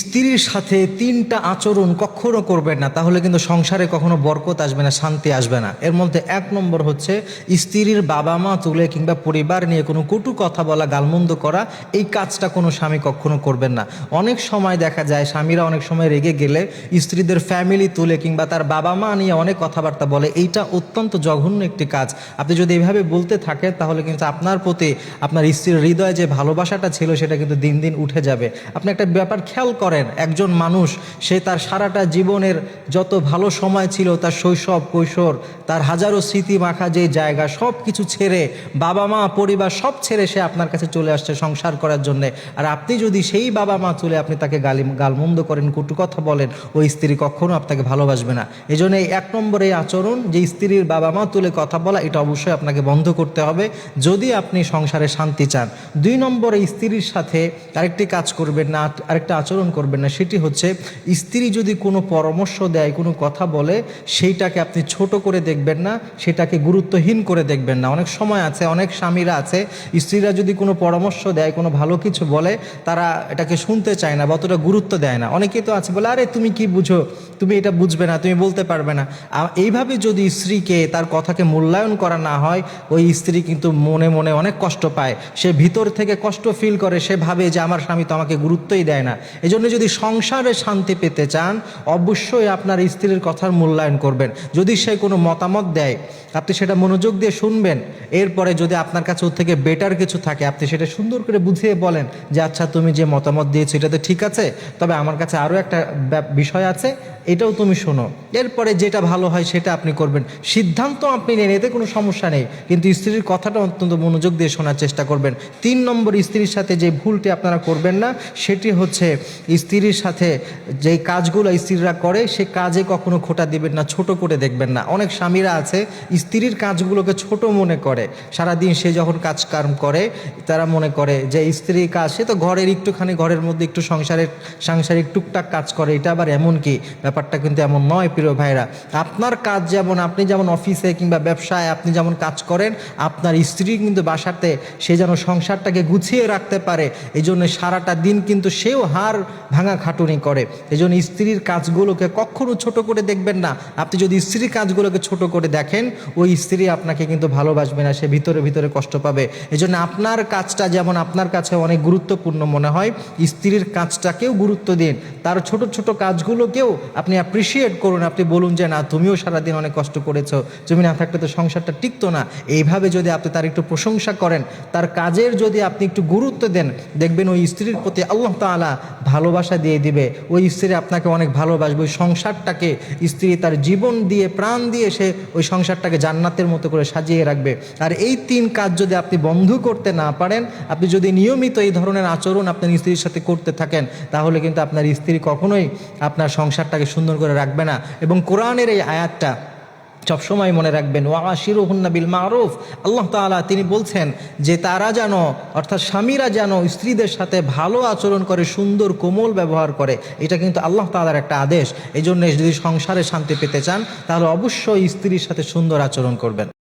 স্ত্রীর সাথে তিনটা আচরণ কখনো করবেন না, তাহলে কিন্তু সংসারে কখনো বরকত আসবে না, শান্তি আসবে না। এর মধ্যে এক নম্বর হচ্ছে স্ত্রীর বাবা মা তুলে কিংবা পরিবার নিয়ে কোনো কটু কথা বলা, গালমন্দ করা, এই কাজটা কোনো স্বামী কখনো করবেন না। অনেক সময় দেখা যায় স্বামীরা অনেক সময় রেগে গেলে স্ত্রীদের ফ্যামিলি তুলে কিংবা তার বাবা মা নিয়ে অনেক কথাবার্তা বলে, এইটা অত্যন্ত জঘন্য একটি কাজ। আপনি যদি এভাবে বলতে থাকেন, তাহলে কিন্তু আপনার প্রতি আপনার স্ত্রীর হৃদয়ে যে ভালোবাসাটা ছিল, সেটা কিন্তু দিন দিন উঠে যাবে। আপনি একটা ব্যাপার খেয়াল করেন। একজন মানুষ, সে তার সারাটা জীবনের যত ভালো সময় ছিল, তার শৈশব, কৈশোর, তার হাজারো স্মৃতি মাখা যে জায়গা সব কিছু ছেড়ে বাবা মা, পরিবার সব ছেড়ে সে আপনার কাছে চলে আসছে সংসার করার জন্যে। আর আপনি যদি সেই বাবা মা তুলে আপনি তাকে গালি, গালমন্দ করেন, কটু কথা বলেন ওই স্ত্রী কখনো আপনাকে ভালোবাসবে না। এই জন্য এই এক নম্বরে আচরণ, যে স্ত্রীর বাবা মা তুলে কথা বলা, এটা অবশ্যই আপনাকে বন্ধ করতে হবে। যদি আপনি সংসারে শান্তি চান, দুই নম্বরে স্ত্রীর সাথে আরেকটি কাজ করবেন, না, আরেকটা আচরণ করবেন না। সেটি হচ্ছে, স্ত্রী যদি কোনো পরামর্শ দেয়, কোনো কথা বলে, সেইটাকে আপনি ছোট করে দেখবেন না, সেটাকে গুরুত্বহীন করে দেখবেন না। অনেক সময় আছে, অনেক স্বামীরা আছে, স্ত্রীরা যদি কোনো পরামর্শ দেয়, কোনো ভালো কিছু বলে, তারা এটাকে শুনতে চায় না বা অতটা গুরুত্ব দেয় না। অনেকেই তো আছে, বলে, আরে, তুমি কি বুঝো? তুমি এটা বুঝবে না, তুমি বলতে পারবে না। এইভাবে যদি স্ত্রীকে তার কথাকে মূল্যায়ন করা না হয়, ওই স্ত্রী কিন্তু মনে মনে অনেক কষ্ট পায়। সে ভিতর থেকে কষ্ট ফিল করে, সে ভাবে যে, আমার স্বামী তো আমাকে গুরুত্বই দেয় না। এই জন্য যদি সংসারে শান্তি পেতে চান, অবশ্যই আপনার স্ত্রীর কথার মূল্যায়ন করবেন। যদি সে কোনো মতামত দেয়, আপনি সেটা মনোযোগ দিয়ে শুনবেন। এরপরে যদি আপনার কাছে ওর থেকে বেটার কিছু থাকে, আপনি সেটা সুন্দর করে বুঝিয়ে বলেন যে আচ্ছা তুমি যে মতামত দিয়েছ এটা তো ঠিক আছে? তবে আমার কাছে আরও একটা বিষয় আছে। এটাও তুমি শোনো। এরপরে যেটা ভালো হয় সেটা আপনি করবেন। সিদ্ধান্ত আপনি নেন, এতে কোনো সমস্যা নেই। কিন্তু স্ত্রীর কথাটা অত্যন্ত মনোযোগ দিয়ে শোনার চেষ্টা করবেন। তিন নম্বর স্ত্রীর সাথে যে ভুলটি আপনারা করবেন না, সেটি হচ্ছে স্ত্রীর সাথে যে কাজগুলো স্ত্রীরা করে, সে কাজে কখনো খোটা দিবেন না, ছোট করে দেখবেন না। অনেক স্বামীরা আছে, স্ত্রীর কাজগুলোকে ছোট মনে করে। সারাদিন সে যখন কাজ কাম করে, তারা মনে করে যে স্ত্রীর কাজ, সে তো ঘরের একটুখানি, ঘরের মধ্যে একটু সংসারের, সাংসারিক টুকটাক কাজ করে, এটা আবার এমন কি? ব্যাপারটা কিন্তু এমন নয়, প্রিয় ভাইরা আপনার কাজ যেমন, আপনি যেমন অফিসে কিংবা ব্যবসায় আপনি যেমন কাজ করেন, আপনার স্ত্রী কিন্তু বাসাতে সে যেন সংসারটাকে গুছিয়ে রাখতে পারে। এই জন্য সারাটা দিন কিন্তু সেও হার ভাঙা খাটুনি করে। এই জন্য স্ত্রীর কাজগুলোকে কখনো ছোট করে দেখবেন না। আপনি যদি স্ত্রীর কাজগুলোকে ছোট করে দেখেন, ওই স্ত্রী আপনাকে কিন্তু ভালোবাসবে না, সে ভিতরে ভিতরে কষ্ট পাবে। এই জন্য আপনার কাজটা যেমন আপনার কাছে অনেক গুরুত্বপূর্ণ মনে হয়, স্ত্রীর কাজটাকেও গুরুত্ব দিন। তার ছোট ছোট কাজগুলোকেও আপনি অ্যাপ্রিসিয়েট করুন, আপনি বলুন যে, না, তুমিও সারাদিন অনেক কষ্ট করেছ, তুমি না থাকলে তো সংসারটা টিকতো না। এইভাবে যদি আপনি তার একটু প্রশংসা করেন, তার কাজের যদি আপনি একটু গুরুত্ব দেন, দেখবেন ওই স্ত্রীর প্রতি আল্লাহ তাআলা ভালোবাসা দিয়ে দিবে। ওই স্ত্রী আপনাকে অনেক ভালোবাসবে, ওই সংসারটাকে স্ত্রী তার জীবন দিয়ে, প্রাণ দিয়ে সে ওই সংসারটাকে জান্নাতের মতো করে সাজিয়ে রাখবে। আর এই তিন কাজ যদি আপনি বন্ধ করতে না পারেন, আপনি যদি নিয়মিত এই ধরনের আচরণ আপনার স্ত্রীর সাথে করতে থাকেন, তাহলে কিন্তু আপনার স্ত্রী কখনোই আপনার সংসারটাকে সুন্দর করে রাখবে না। এবং কোরআনের এই আয়াতটা সবসময় মনে রাখবেন ওয়া শিরুহুন্না বিল মারুফ। আল্লাহ তালা তিনি বলছেন যে তারা যেন, অর্থাৎ স্বামীরা যেন স্ত্রীদের সাথে ভালো আচরণ করে, সুন্দর কোমল ব্যবহার করে, এটা কিন্তু আল্লাহ তালার একটা আদেশ। এই জন্য যদি সংসারে শান্তি পেতে চান, তাহলে অবশ্যই স্ত্রীর সাথে সুন্দর আচরণ করবেন।